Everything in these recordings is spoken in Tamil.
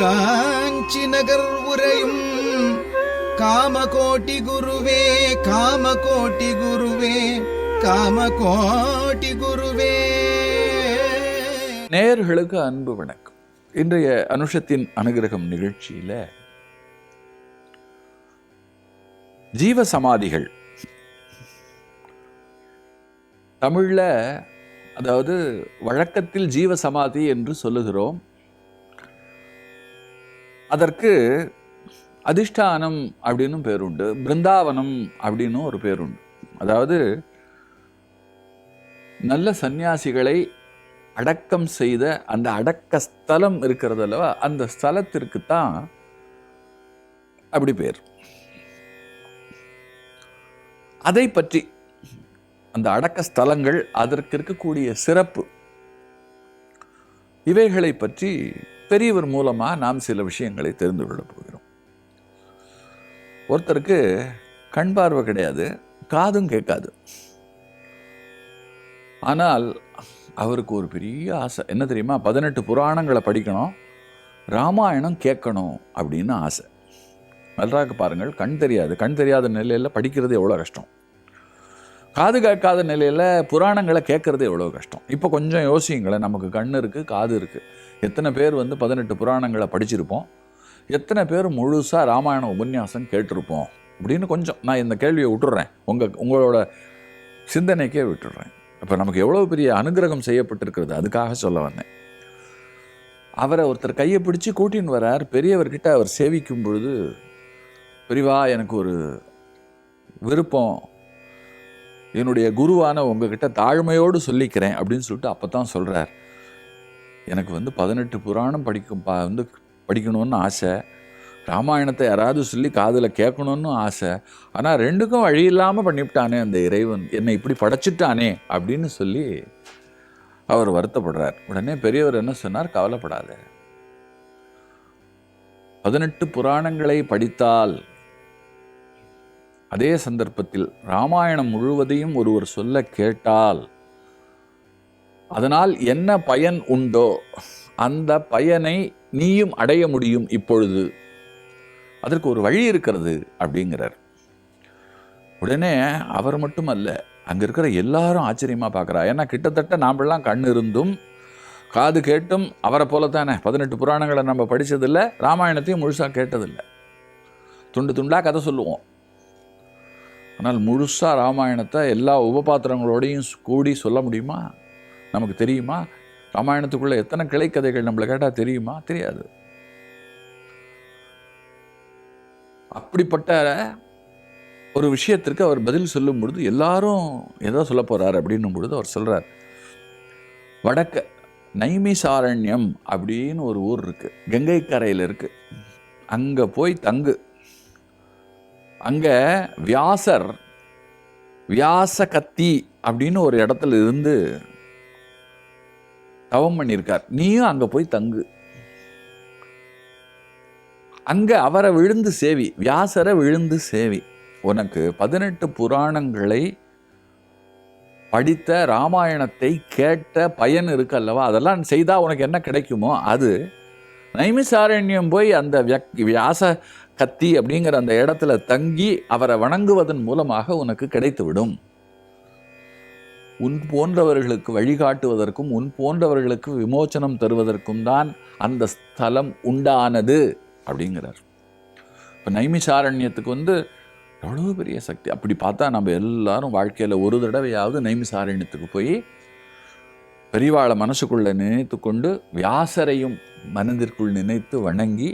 காஞ்சி நகர் உரையும் காமகோட்டி குருவே காமகோட்டி குருவே காமகோட்டி குருவே. நேயர்களுக்கு அன்பு வணக்கம். இன்றைய அனுஷத்தின் அனுகிரகம் நிகழ்ச்சியில ஜீவ சமாதிகள் தமிழ்ல அதாவது வழக்கத்தில் ஜீவ சமாதி என்று சொல்லுகிறோம். அதற்கு அதிஷ்டானம் அப்படின்னு பேருண்டு பிருந்தாவனம் அப்படின்னு ஒரு பேருண்டு அதாவது நல்ல சந்நியாசிகளை அடக்கம் செய்த அந்த அடக்க ஸ்தலம் இருக்கிறது அல்லவா? அந்த ஸ்தலத்திற்கு தான் அப்படி பேர். அதை பற்றி அந்த அடக்க ஸ்தலங்கள் அதற்கு இருக்கக்கூடிய சிறப்பு. இவைகளை பற்றி பெரியவர் மூலமாக நாம் சில விஷயங்களை தெரிந்து கொள்ளப் போகிறோம். ஒருத்தருக்கு கண் பார்வை கிடையாது காதும் கேட்காது. ஆனால் அவருக்கு ஒரு பெரிய ஆசை. என்ன தெரியுமா? பதினெட்டு புராணங்களை படிக்கணும் ராமாயணம் கேட்கணும் அப்படின்னு ஆசை. நன்றாக பாருங்கள் கண் தெரியாது. கண் தெரியாத நிலையில் படிக்கிறது எவ்வளோ கஷ்டம்? காது கேட்காத நிலையில் புராணங்களை கேட்குறது எவ்வளோ கஷ்டம். இப்போ கொஞ்சம் யோசிங்களேன் நமக்கு கண் இருக்குது காது இருக்குது எத்தனை பேர் வந்து பதினெட்டு புராணங்களை படிச்சிருப்போம். எத்தனை பேர் முழுசாக ராமாயண உபன்யாசம் கேட்டிருப்போம். அப்படின்னு கொஞ்சம் நான் இந்த கேள்வியை விட்டுடுறேன் உங்கள் உங்களோட சிந்தனைக்கே விட்டுடுறேன் இப்போ நமக்கு எவ்வளோ பெரிய அனுகிரகம் செய்யப்பட்டிருக்கிறது அதுக்காக சொல்ல வந்தேன். அவரை ஒருத்தர் கையை பிடிச்சி கூட்டின்னு வரார். பெரியவர்கிட்ட அவர் சேவிக்கும் பொழுது பெரியவா எனக்கு ஒரு விருப்பம். என்னுடைய குருவான உங்ககிட்ட தாழ்மையோடு சொல்லிக்கிறேன் அப்படின்னு சொல்லிட்டு அப்போ தான் சொல்கிறார் எனக்கு வந்து பதினெட்டு புராணம் படிக்கும் பா வந்து படிக்கணும்னு ஆசை. ராமாயணத்தை யாராவது சொல்லி காதில் கேட்கணும்னு ஆசை. ஆனால் ரெண்டுக்கும் வழி இல்லாமல் பண்ணிவிட்டானே அந்த இறைவன். என்னை இப்படி படைச்சிட்டானே அப்படின்னு சொல்லி அவர் வருத்தப்படுறார். உடனே பெரியவர் என்ன சொன்னார்? கவலைப்படாத. பதினெட்டு புராணங்களை படித்தால் அதே சந்தர்ப்பத்தில் ராமாயணம் முழுவதையும் ஒருவர் சொல்ல கேட்டால் அதனால் என்ன பயன் உண்டோ? அந்த பயனை நீயும் அடைய முடியும் இப்பொழுது. அதற்கு ஒரு வழி இருக்கிறது அப்படிங்கிறார். உடனே அவர் மட்டுமல்ல அங்கே இருக்கிற எல்லாரும் ஆச்சரியமாக பார்க்குறா ஏன்னா கிட்டத்தட்ட நாமெல்லாம் கண் இருந்தும் காது கேட்டும் அவரை போல தானே பதினெட்டு புராணங்களை நம்ம படித்ததில்லை ராமாயணத்தையும் முழுசாக கேட்டதில்லை. துண்டு துண்டாக கதை சொல்லுவோம். ஆனால் முழுசாக ராமாயணத்தை எல்லா உபபாத்திரங்களோடையும் கூடி சொல்ல முடியுமா? நமக்கு தெரியுமா? ராமாயணத்துக்குள்ளே எத்தனை கிளைக்கதைகள் நம்மளை கேட்டால் தெரியுமா? தெரியாது. அப்படிப்பட்ட ஒரு விஷயத்திற்கு அவர் பதில் சொல்லும் பொழுது எல்லாரும் எதோ சொல்ல போகிறார் அப்படின்னும் பொழுது அவர் சொல்கிறார் வடக்க நைமிசாரண்யம் அப்படின்னு ஒரு ஊர் இருக்குது கங்கை கரையில் இருக்குது அங்கே போய் தங்கு. அங்கே வியாசர் வியாச கத்தி அப்படின்னு ஒரு இடத்துல இருந்து தவம் பண்ணியிருக்கார். நீயும் அங்கே போய் தங்கு. அங்கே அவரை விழுந்து சேவி வியாசரை விழுந்து சேவி. உனக்கு பதினெட்டு புராணங்களை படித்த ராமாயணத்தை கேட்ட பயன் இருக்கு அல்லவா? அதெல்லாம் செய்தால் உனக்கு என்ன கிடைக்குமோ? அது நைமிசாரண்யம் போய் அந்த வியக் வியாச கத்தி அப்படிங்கிற அந்த இடத்துல தங்கி அவரை வணங்குவதன் மூலமாக உனக்கு கிடைத்துவிடும். உன் போன்றவர்களுக்கு வழிகாட்டுவதற்கும் உன் போன்றவர்களுக்கு விமோச்சனம் தருவதற்கும் தான் அந்த ஸ்தலம் உண்டானது அப்படிங்கிறார். இப்போ நைமிசாரண்யத்துக்கு வந்து எவ்வளோ பெரிய சக்தி. அப்படி பார்த்தா நம்ம எல்லாரும் வாழ்க்கையில் ஒரு தடவையாவது நைமிசாரண்யத்துக்கு போய் பெரிவாளை மனசுக்குள்ளே நினைத்து கொண்டு வியாசரையும் மனதிற்குள் நினைத்து வணங்கி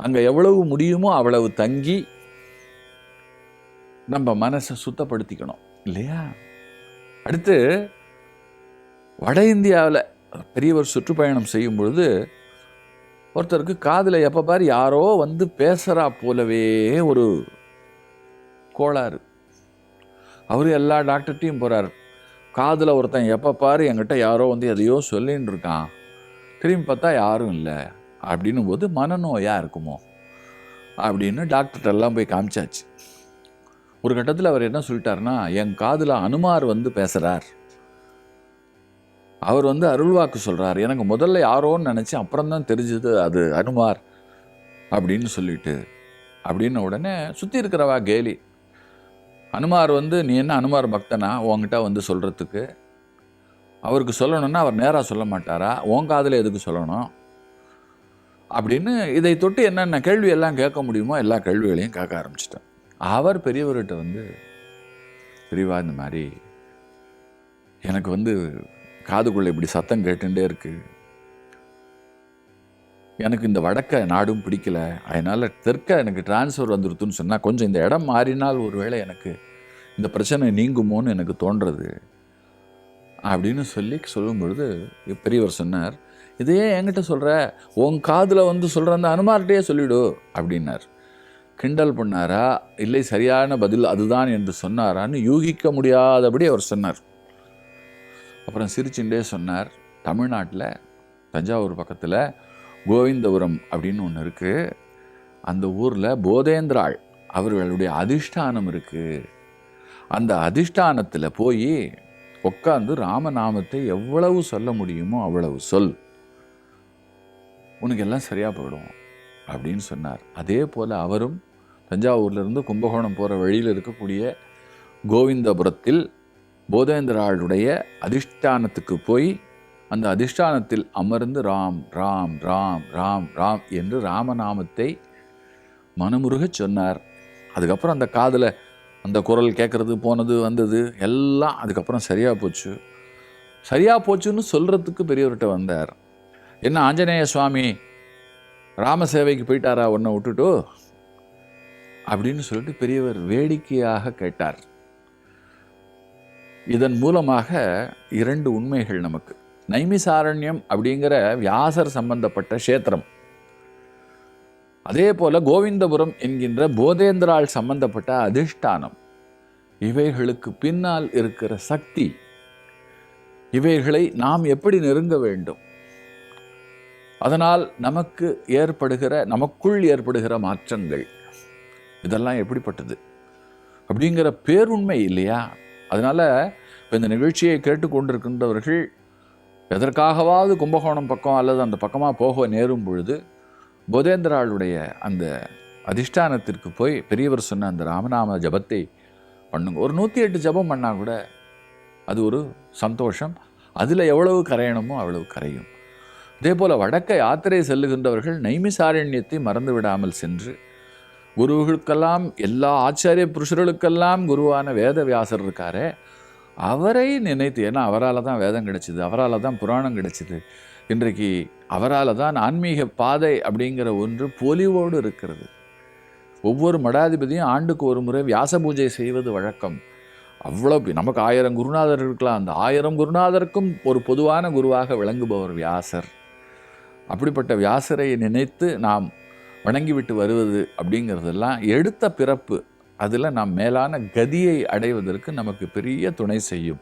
அங்கே எவ்வளவு முடியுமோ அவ்வளவு தங்கி நம்ம மனசை சுத்தப்படுத்திக்கணும் இல்லையா? அடுத்து வட இந்தியாவில் பெரியவர் சுற்றுப்பயணம் செய்யும் பொழுது ஒருத்தருக்கு காதில் எப்போ பாரு யாரோ வந்து பேசுகிறா போலவே ஒரு கோளாறு. அவர் எல்லா டாக்டர்கிட்டையும் போகிறார் காதில் ஒருத்தன் எப்போ பாரு என்கிட்ட யாரோ வந்து எதையோ சொல்லின்னு இருக்கான் திரும்பி பார்த்தா யாரும் இல்லை. அப்படின்னும் போது மனநோயாக இருக்குமோ? அப்படின்னு டாக்டர்கிட்ட எல்லாம் போய் காமிச்சாச்சு. ஒரு கட்டத்தில் அவர் என்ன சொல்லிட்டாருன்னா என் காதில் அனுமார் வந்து பேசுகிறார் அவர் வந்து அருள்வாக்கு சொல்கிறார் எனக்கு முதல்ல யாரோன்னு நினச்சி அப்புறம் தான் தெரிஞ்சது அது அனுமார். அப்படின்னு சொல்லிட்டு அப்படின்ன உடனே சுற்றி இருக்கிறவா கேலி அனுமார் வந்து நீ என்ன அனுமார் பக்தனா? உங்ககிட்ட வந்து சொல்கிறதுக்கு அவருக்கு சொல்லணும்னா அவர் நேராக சொல்ல மாட்டாரா? உன் காதில் எதுக்கு சொல்லணும்? அப்படின்னு இதை தொட்டு என்னென்ன கேள்வி எல்லாம் கேட்க முடியுமோ எல்லா கேள்விகளையும் கேட்க ஆரம்பிச்சிட்டேன் அவர் பெரியவர்கிட்ட வந்து பெரியவா இந்த மாதிரி எனக்கு வந்து காதுக்குள்ளே இப்படி சத்தம் கேட்டுட்டே இருக்குது எனக்கு இந்த வடக்க நாடும் பிடிக்கல. அதனால் தெற்க எனக்கு டிரான்ஸ்ஃபர் வந்துருத்துன்னு சொன்னால் கொஞ்சம் இந்த இடம் மாறினால் ஒருவேளை எனக்கு இந்த பிரச்சனை நீங்குமோன்னு எனக்கு தோன்றது. அப்படின்னு சொல்லி சொல்லும் பொழுது பெரியவர் சொன்னார் இதையே என்கிட்ட சொல்கிற உன் காதில் வந்து சொல்கிற அந்த அனுமார்கிட்டயே சொல்லிவிடு அப்படின்னார். கிண்டல் பண்ணாரா? இல்லை சரியான பதில் அதுதான் என்று சொன்னாரான்னு யூகிக்க முடியாதபடி அவர் சொன்னார். அப்புறம் சிரிச்சுண்டே சொன்னார் தமிழ்நாட்டில் தஞ்சாவூர் பக்கத்தில் கோவிந்தபுரம் அப்படின்னு ஒன்று இருக்குது அந்த ஊரில் போதேந்திராள் அவர்களுடைய அதிஷ்டானம் இருக்குது அந்த அதிஷ்டானத்தில் போய் உட்காந்து ராமநாமத்தை எவ்வளவு சொல்ல முடியுமோ அவ்வளவு சொல். உனக்கு எல்லாம் சரியாக போயிடும் அப்படின்னு சொன்னார். அதே போல் அவரும் தஞ்சாவூர்லேருந்து கும்பகோணம் போகிற வழியில் இருக்கக்கூடிய கோவிந்தபுரத்தில் போதேந்திராளுடைய அதிஷ்டானத்துக்கு போய் அந்த அதிஷ்டானத்தில் அமர்ந்து ராம் ராம் ராம் ராம் ராம் என்று ராமநாமத்தை மனமுருகச் சொன்னார். அதுக்கப்புறம் அந்த காதில் அந்த குரல் கேட்குறது போனது வந்தது எல்லாம் அதுக்கப்புறம் சரியாக போச்சு. சரியாக போச்சுன்னு சொல்கிறதுக்கு பெரியவர்கிட்ட வந்தார். என்ன ஆஞ்சநேய சுவாமி ராம சேவைக்கு போயிட்டாரா? உன்னை விட்டுட்டு? அப்படின்னு சொல்லிட்டு பெரியவர் வேடிக்கையாக கேட்டார். இதன் மூலமாக இரண்டு உண்மைகள் நமக்கு. நைமிசாரண்யம் அப்படிங்கிற வியாசர் சம்பந்தப்பட்ட க்ஷேத்திரம். அதே போல கோவிந்தபுரம் என்கின்ற போதேந்திரால் சம்பந்தப்பட்ட அதிஷ்டானம். இவைகளுக்கு பின்னால் இருக்கிற சக்தி. இவைகளை நாம் எப்படி நெருங்க வேண்டும்? அதனால் நமக்கு ஏற்படுகிற நமக்குள் ஏற்படுகிற மாற்றங்கள். இதெல்லாம் எப்படிப்பட்டது? அப்படிங்கிற பேருண்மை இல்லையா? அதனால் இப்போ இந்த நிகழ்ச்சியை கேட்டுக்கொண்டிருக்கின்றவர்கள் எதற்காகவாவது கும்பகோணம் பக்கம் அல்லது அந்த பக்கமாக போக நேரும் பொழுது போதேந்திராளுடைய அந்த அதிஷ்டானத்திற்கு போய் பெரியவர் சொன்ன அந்த ராமநாம ஜபத்தை பண்ணுங்க. ஒரு நூற்றி எட்டு ஜபம் பண்ணால் கூட அது ஒரு சந்தோஷம். அதில் எவ்வளவு கரையணுமோ அவ்வளவு கரையும். அதே போல் வடக்க யாத்திரை செல்லுகின்றவர்கள் நைமிசாரண்யத்தை மறந்து விடாமல் சென்று குருவுகளுக்கெல்லாம் எல்லா ஆச்சாரிய புருஷர்களுக்கெல்லாம் குருவான வேத வியாசர் இருக்காரே அவரை நினைத்து ஏன்னா அவரால் தான் வேதம் கிடைச்சிது அவரால் தான் புராணம் கிடைச்சிது. இன்றைக்கு அவரால் தான் ஆன்மீக பாதை அப்படிங்கிற ஒன்று பொலிவோடு இருக்கிறது. ஒவ்வொரு மடாதிபதியும் ஆண்டுக்கு ஒரு முறை வியாச பூஜை செய்வது வழக்கம். அவ்வளோ பெ- நமக்கு ஆயிரம் குருநாதர் இருக்கலாம். அந்த ஆயிரம் குருநாதருக்கும் ஒரு பொதுவான குருவாக விளங்குபவர் வியாசர். அப்படிப்பட்ட வியாசரை நினைத்து நாம் வணங்கிவிட்டு வருவது அப்படிங்கிறதெல்லாம் எடுத்த பிறப்பு. அதில் நாம் மேலான கதியை அடைவதற்கு நமக்கு பெரிய துணை செய்யும்.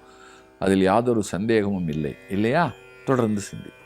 அதில் யாதொரு சந்தேகமும் இல்லை. இல்லையா? தொடர்ந்து சிந்திப்போம்.